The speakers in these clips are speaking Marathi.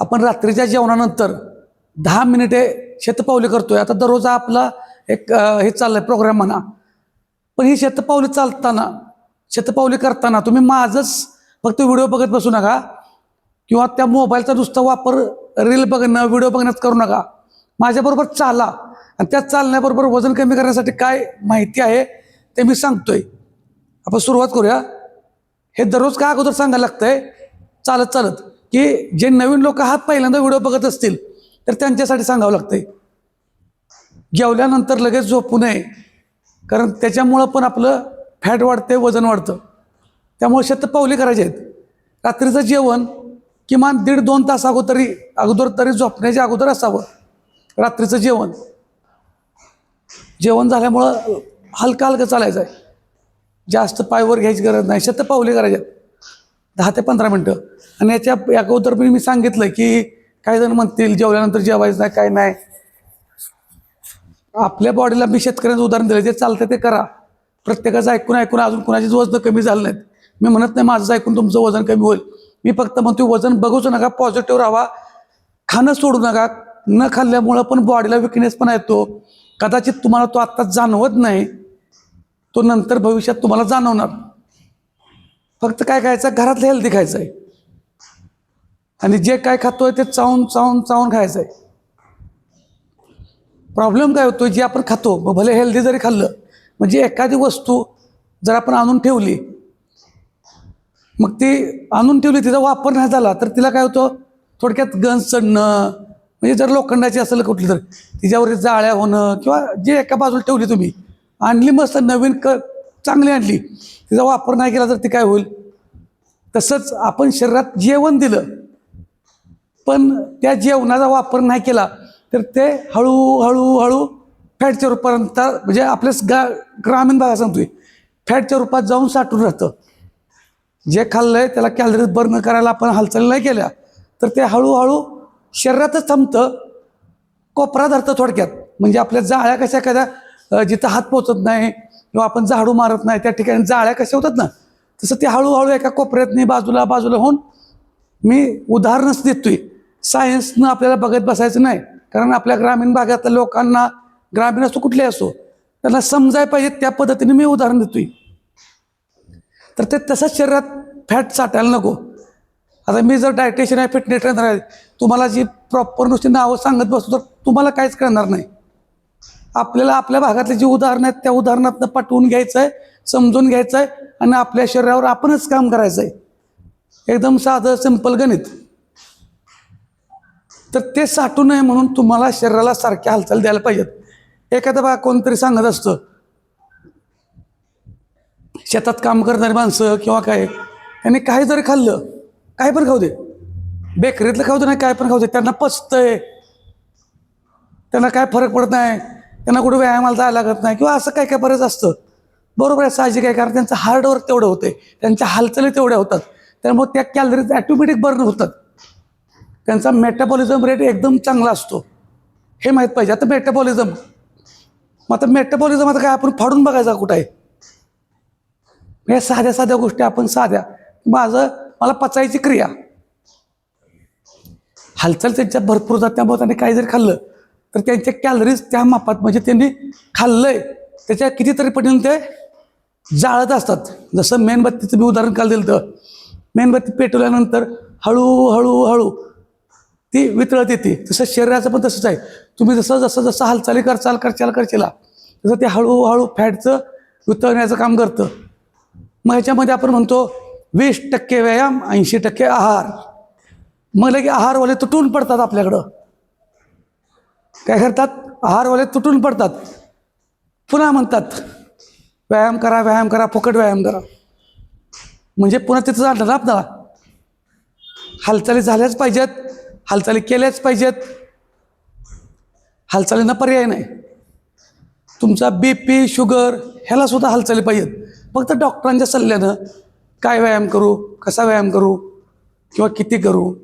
आपण रात्रीच्या जेवणानंतर दहा मिनिटे शतपावली करतोय. आता दररोज आपला एक हे हे चाललंय प्रोग्राम म्हणा. पण ही शेतपावले चालताना शेतपावले करताना तुम्ही माझंच फक्त व्हिडिओ बघत बसू नका. किंवा त्या मोबाईलचा नुसता वापर रील बघणं व्हिडिओ बघण्यात करू नका. माझ्याबरोबर चाला. आणि त्या चालण्याबरोबर वजन कमी करण्यासाठी काय माहिती आहे ते मी सांगतोय. आपण सुरुवात करूया. हे दररोज का अगोदर सांगायला लागतंय? चालत चालत. की जे नवीन लोक हा पहिल्यांदा व्हिडिओ बघत असतील तर त्यांच्यासाठी सांगावं लागतंय. जेवल्यानंतर लगेच झोपू नये. कारण त्याच्यामुळं पण आपलं फॅट वाढते वजन वाढतं. त्यामुळे शतपावली करायचे आहेत. रात्रीचं जेवण किमान दीड दोन तास अगोदरी अगोदर तरी झोपण्याच्या अगोदर असावं. रात्रीचं जेवण. जेवण झाल्यामुळं हलकं हलकं चालायचं आहे. जास्त पायवर घ्यायची गरज नाही. शतपावली करायच्यात दहा ते पंधरा मिनटं. आणि याच्या या अगोदर मी मी सांगितलं की काही जण म्हणतील जेवल्यानंतर जेवायचं नाही काय नाही. आपल्या बॉडीला मी शेतकऱ्यांचं उदाहरण दिलं जे चालतं ते करा. प्रत्येकाचं ऐकून ऐकून अजून कुणाचीच वजन कमी झालं नाहीत. मी म्हणत नाही माझं ऐकून तुमचं वजन कमी होईल. मी फक्त म्हणतो वजन बघूच नका पॉझिटिव्ह राहा. खाणं सोडू नका. न खाल्ल्यामुळं पण बॉडीला विकनेस पण येतो कदाचित तुम्हाला तो आत्ता जाणवत नाही तो नंतर भविष्यात तुम्हाला जाणवणार. फक्त काय खायचं? घरातलं हेल्दी खायचं आहे आणि जे काय खातोय ते चावून चावून चावून खायचं आहे प्रॉब्लेम काय होतो जे आपण खातो मग भले हेल्दी जरी खाल्लं म्हणजे एखादी वस्तू जर आपण आणून ठेवली मग ती आणून ठेवली तिचा वापर नाही झाला तर तिला काय होतं? थोडक्यात गंज चढणं म्हणजे जर लोखंडाची असेल कुठली तर तिच्यावरती जाळ्या होणं किंवा जे एका बाजूला ठेवली तुम्ही आणली मस्त नवीन क चांगली आणली. तिचा वापर नाही केला तर ती काय होईल? तसंच आपण शरीरात जेवण दिलं पण त्या जेवणाचा वापर नाही केला तर ते हळूहळू हळू फॅटच्या रूपात म्हणजे आपल्या गा ग्रामीण भागात सांगतोय फॅटच्या रूपात जाऊन साठून राहतं. जे खाल्लं आहे त्याला कॅलरीज बर्न करायला आपण हालचाली नाही केल्या तर ते हळूहळू शरीरातच थांबतं कोपरा धरतं थोडक्यात. म्हणजे आपल्या जाळ्या कशा एखाद्या जिथं हात पोचत नाही किंवा आपण झाडू मारत नाही त्या ठिकाणी जाळ्या कशा होतात ना तसं ते हळूहळू एका कोपऱ्यातनी बाजूला बाजूला होऊन मी उदाहरणच देतोय. सायन्सनं आपल्याला बघत बसायचं नाही कारण आपल्या ग्रामीण भागातल्या लोकांना ग्रामीण असो कुठले असो त्यांना समजायला पाहिजे त्या पद्धतीने मी उदाहरण देतोय. तर ते तसंच शरीरात फॅट साठायला नको. आता मी जर डायटेशन आहे फिटनेस ट्रेनर आहे तुम्हाला जी प्रॉपर नुसती नावं सांगत बसतो तर तुम्हाला काहीच कळणार नाही. आपल्याला आपल्या भागातले जी उदाहरणं आहेत त्या उदाहरणातनं पटवून घ्यायचं आहे समजून घ्यायचं आहे आणि आपल्या शरीरावर आपणच काम करायचं आहे एकदम साधं सिंपल गणित. तर ते साठू नये म्हणून तुम्हाला शरीराला सारख्या हालचाल द्यायला पाहिजेत. एखादा बा कोणतरी सांगत असतं शेतात काम करणारी माणसं किंवा काय त्यांनी काही जरी खाल्लं काय पण खाऊ दे. बेकरीतलं खाऊ दे नाही काय पण खाऊ दे. त्यांना पचतंय. त्यांना काय फरक पडत नाही. त्यांना कुठे व्यायामाला जायला लागत नाही किंवा असं काय काय बरंच असतं. बरोबर आहे साहजिक आहे कारण त्यांचं हार्डवर्क तेवढं होते त्यांच्या हालचाली तेवढ्या होतात. त्यामुळे त्या कॅलरीज ॲटोमॅटिक बर्न होतात. त्यांचा मेटाबॉलिझम रेट एकदम चांगला असतो. हे माहीत पाहिजे. आता मेटाबॉलिझम मग आता मेटाबॉलिझम आता काय आपण फाडून बघायचा कुठं आहे? या साध्या साध्या गोष्टी आपण साध्या. माझं मला पचायची क्रिया. हालचाल त्यांच्यात भरपूर जात त्यामुळे त्यांनी काही जरी खाल्लं. तर त्यांच्या कॅलरीज त्या मापात म्हणजे त्यांनी खाल्लंय. त्याच्या कितीतरी पटीने ते जाळत असतात. जसं मेणबत्तीचं मी उदाहरण काल दिलं तर मेणबत्ती पेटवल्यानंतर हळूहळू हळू ती वितळत येते. तसं शरीराचं पण तसंच आहे. तुम्ही जसं जसं जसं हालचाली करचाल करचाल करचेला तसं ते हळूहळू फॅटचं वितळण्याचं काम करतं. मग ह्याच्यामध्ये आपण म्हणतो वीस टक्के व्यायाम ऐंशी टक्के आहार. मग लगे आहारवाले तुटून पडतात आपल्याकडं. काय करतात? आहारवाले तुटून पडतात. पुन्हा म्हणतात व्यायाम करा व्यायाम करा फुकट व्यायाम करा. म्हणजे पुन्हा तिथं जाणार ना आपल्याला. हालचाली झाल्याच पाहिजेत हालचाली केल्याच पाहिजेत. हालचालींना पर्याय नाही. तुमचा बी पी शुगर ह्याला सुद्धा हालचाली पाहिजेत. फक्त डॉक्टरांच्या सल्ल्यानं काय व्यायाम करू कसा व्यायाम करू किंवा किती करू.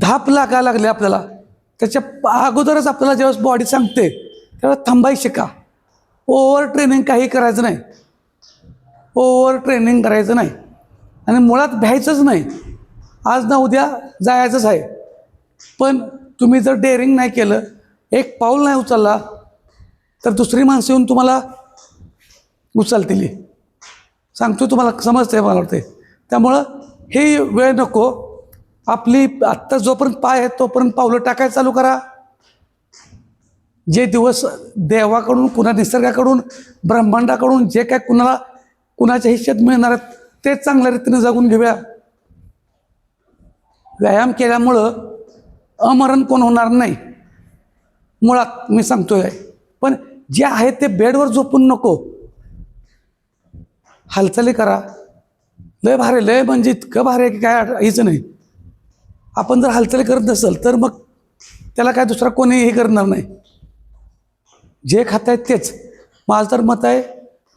धाप लागायला लागले आपल्याला. त्याच्या अगोदरच आपल्याला ज्यावेळेस बॉडी सांगते त्यावेळेस थांबाय शिका. ओव्हर ट्रेनिंग काही करायचं नाही. ओव्हर ट्रेनिंग करायचं नाही. आणि मुळात भ्यायचंच नाही. आज ना उद्या जायचंच आहे. पण तुम्ही जर डेअरिंग नाही केलं एक पाऊल नाही उचलला तर दुसरी माणसं येऊन तुम्हाला उचलतील. सांगतो तुम्हाला समजते मला वाटते त्यामुळं हे वेळ नको. आपली आत्ता जोपर्यंत पाय आहेत तोपर्यंत पावलं टाकायला चालू करा. जे दिवस देवाकडून कुणा निसर्गाकडून ब्रह्मांडाकडून जे काय कुणाला कुणाच्या हिश्यात मिळणार आहेत ते चांगल्या रीतीने जगून घेऊया. व्यायाम केल्यामुळं अमरण कोण होणार नाही मुळात मी सांगतोय. पण जे आहे ते बेडवर झोपून नको. हालचाली करा. लय भारी लय म्हणजे इतकं भारी आहे की काय हिचं नाही. आपण जर हालचाली करत नसेल तर मग त्याला काय दुसरा कोणी हे करणार नाही. जे खात आहेत तेच. माझं तर मत आहे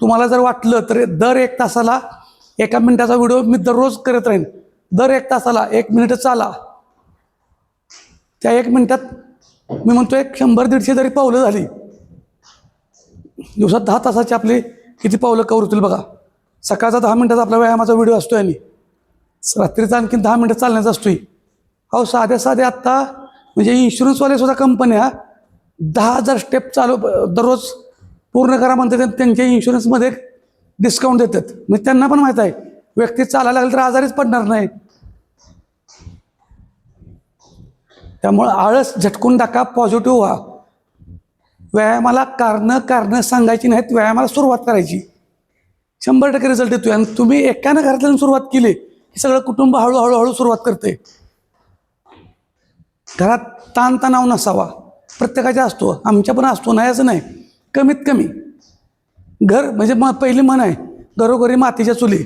तुम्हाला जर वाटलं तर दर एक तासाला एका मिनिटाचा व्हिडिओ मी दररोज करत राहीन. दर एक तासाला एक मिनिट चाला. त्या एक मिनिटात मी म्हणतो एक शंभर दीडशे जरी पावलं झाली दिवसात दहा तासाची आपली किती पावलं कवर होतील बघा. सकाळचा दहा मिनिटाचा आपला व्यायामाचा व्हिडिओ असतोय आणि रात्रीचा आणखी दहा मिनिटं चालण्याचा असतोय. अहो साध्या साध्या आत्ता म्हणजे इन्शुरन्सवाले सुद्धा कंपन्या दहा हजार स्टेप चालू दररोज पूर्ण करा म्हणतात त्यांच्या इन्शुरन्समध्ये डिस्काउंट देतात. मग त्यांना पण माहीत आहे व्यक्ती चालायला लागली तर आजारीच पडणार नाही. त्यामुळं आळस झटकून टाका पॉझिटिव्ह व्हा. व्यायामाला कारणं कारणं सांगायची नाहीत व्यायामाला सुरुवात करायची. शंभर टक्के रिझल्ट येतोय आणि तुम्ही एकानं घरातल्यानं सुरुवात केली की सगळं कुटुंब हळूहळू हळू सुरुवात करते घरात ताणतणाव नसावा. प्रत्येकाच्या असतो. आमच्या पण असतो. नाही असं नाही. कमीत कमी. घर म्हणजे म पहिली म्हण आहे घरोघरी मातीच्या चुली.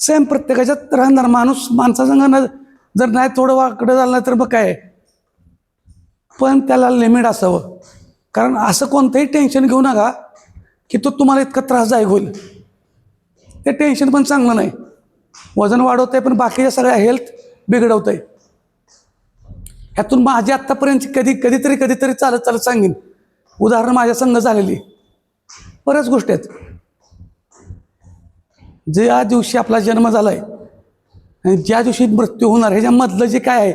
सेम प्रत्येकाच्यात राहणार. माणूस माणसासंग न जर नाही थोडं वाकडं झालं तर मग काय? पण त्याला लिमिट असावं. कारण असं कोणतंही टेन्शन घेऊ नका की तो तुम्हाला इतका त्रासदायक होईल. ते टेन्शन पण चांगलं नाही. वजन वाढवत आहे पण बाकीच्या सगळ्या हेल्थ बिघडवत आहे ह्यातून माझी आत्तापर्यंत कधी कधीतरी कधीतरी चालत चालत सांगेन. उदाहरणं माझ्या संघ झालेली. बऱ्याच गोष्टी आहेत. ज्या दिवशी आपला जन्म झाला आहे आणि ज्या दिवशी मृत्यू होणार ह्याच्यामधलं जे काय आहे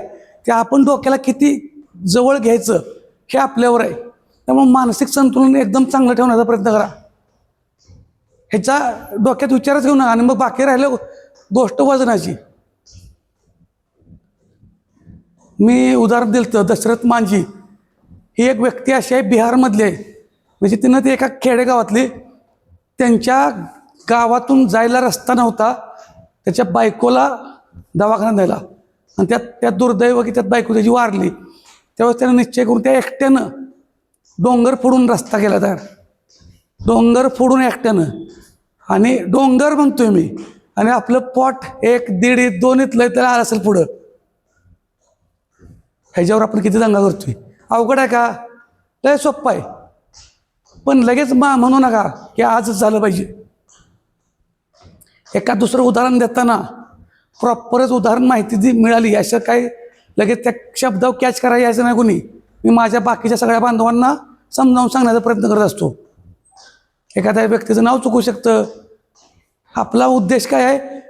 ते आपण डोक्याला किती जवळ घ्यायचं हे आपल्यावर आहे. त्यामुळे मानसिक संतुलन एकदम चांगलं ठेवण्याचा प्रयत्न करा. ह्याचा डोक्यात विचारच घेऊ नका आणि मग बाकी राहिलं गोष्ट वजनाची. मी उदाहरण दिलं तर दशरथ मांझी. ही एक व्यक्ती अशी आहे बिहारमधली आहे. म्हणजे तिनं ती एका खेडेगावातली त्यांच्या गावातून जायला रस्ता नव्हता त्याच्या बायकोला दवाखान्यात द्यायला. आणि त्यात त्यात दुर्दैव की त्यात बायको त्याची वारली. त्यावेळेस त्यानं निश्चय करून त्या एकट्यानं डोंगर फोडून रस्ता केला तयार. डोंगर फोडून एकट्यानं. आणि डोंगर म्हणतोय मी. आणि आपलं पोट एक दीड दोन इथलं त्याला आलं असेल पुढं. ह्याच्यावर आपण किती दंगा करतोय? अवघड आहे का? लय सोप्पा आहे. पण लगेच मा म्हणू नका की आजच झालं पाहिजे. एका दुसरं उदाहरण देताना प्रॉपरच उदाहरण माहिती जी मिळाली असं काय लगेच त्या शब्दावर कॅच करायला यायचं नाही कोणी. मी माझ्या बाकीच्या सगळ्या बांधवांना समजावून सांगण्याचा प्रयत्न करत असतो. एखाद्या व्यक्तीचं नाव चुकू शकतं. आपला उद्देश काय आहे?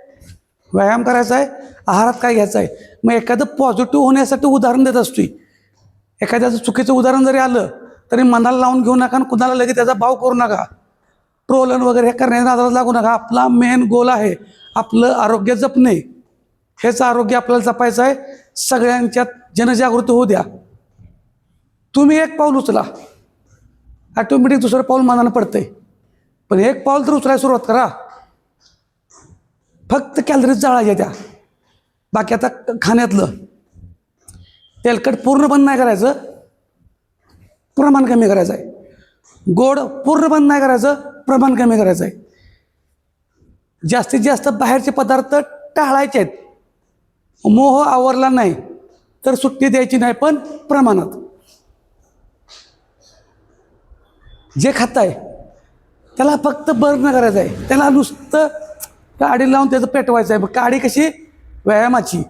व्यायाम करायचा आहे. आहारात काय घ्यायचं आहे? मग एखादं पॉझिटिव्ह होण्यासाठी उदाहरण देत असतोय. एखाद्याचं चुकीचं उदाहरण जरी आलं तरी मनाला लावून घेऊ नका आणि कुणाला लगेच त्याचा भाव करू नका. ट्रोलन वगैरे हे करण्याच्या नादाला लागू नका. आपला मेन गोल आहे आपलं आरोग्य जपणे. हेच आरोग्य आपल्याला जपायचं आहे. सगळ्यांच्यात जनजागृती होऊ द्या. तुम्ही एक पाऊल उचला. ॲटोमॅटिक दुसरं पाऊल मनानं पडतंय. पण एक पाऊल तर उचलायला सुरुवात करा. फक्त कॅलरीज जाळायच्या त्या. बाकी आता खाण्यातलं. तेलकट पूर्ण बंद नाही करायचं. प्रमाण कमी करायचं आहे गोड पूर्ण बंद नाही करायचं प्रमाण कमी करायचं आहे जास्तीत जास्त बाहेरचे पदार्थ टाळायचे आहेत. मोह आवरला नाही तर सुट्टी द्यायची नाही पण प्रमाणात. जे खाताय त्याला फक्त बर्न करायचं आहे त्याला नुसतं काडी लावून त्याचं पेटवायचं आहे मग काडी कशी व्यायामाची.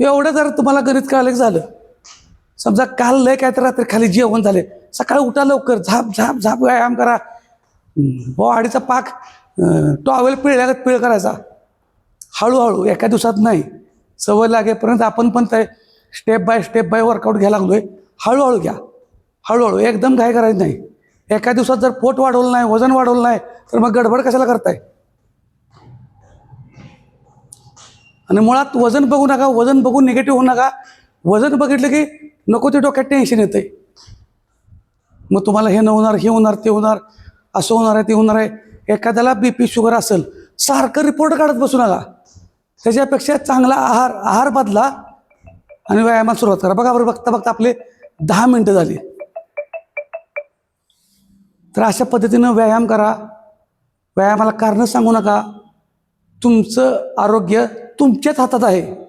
एवढं जर तुम्हाला गणित कळालं झालं. समजा काल लय काय तर रात्री खाली जेवण झाले. सकाळी उठा लवकर झाप झाप झाप व्यायाम करा. बोहाडीचा पाक टॉवेल पिळल्यागत पिळ करायचा. हळूहळू एका दिवसात नाही. सवय लागेपर्यंत आपण पण ते step by step by workout घ्यायला लागलोय. हळूहळू घ्या. हळूहळू एकदम काय करायचं नाही. एका दिवसात जर पोट वाढवलं नाही वजन वाढवलं नाही तर मग गडबड कशाला करताय? आणि मुळात वजन बघू नका वजन बघून निगेटिव्ह होऊ नका. वजन बघितलं की नको ते डोक्यात टेन्शन येतंय. मग तुम्हाला हे न होणार हे होणार ते होणार असं होणार आहे ते होणार आहे. एखाद्याला बी पी शुगर असेल सारखं रिपोर्ट काढत बसू नका. त्याच्यापेक्षा चांगला आहार आहार बदला आणि व्यायामात सुरुवात करा. बघा बरं बघता बघता आपले दहा मिनटं झाली. तर अशा पद्धतीनं व्यायाम करा. व्यायामाला कारणं सांगू नका. तुमचं आरोग्य तुमच्याच हातात आहे.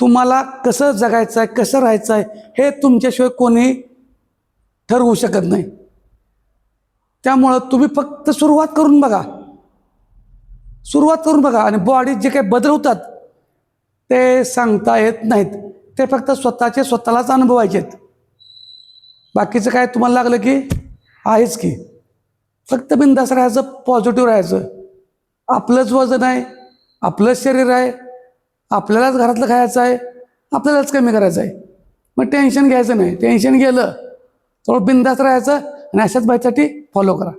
तुम्हाला कसं जगायचं आहे कसं राहायचं आहे हे तुमच्याशिवाय कोणी ठरवू शकत नाही. त्यामुळं तुम्ही फक्त सुरुवात करून बघा. सुरुवात करून बघा आणि बॉडीत जे काही बदलवतात ते सांगता येत नाहीत. ते फक्त स्वतःचे स्वतःलाच अनुभवायचे आहेत. बाकीचं काय तुम्हाला लागलं की आहेच की. फक्त बिंदास राहायचं पॉझिटिव्ह राहायचं. आपलंच वजन आहे आपलंच शरीर आहे आपल्यालाच घरातलं खायचं आहे आपल्यालाच कमी करायचं आहे. मग टेन्शन घ्यायचं नाही. टेन्शन गेलं थोडं बिंदास राहायचं आणि अशाच बाईसाठी फॉलो करा.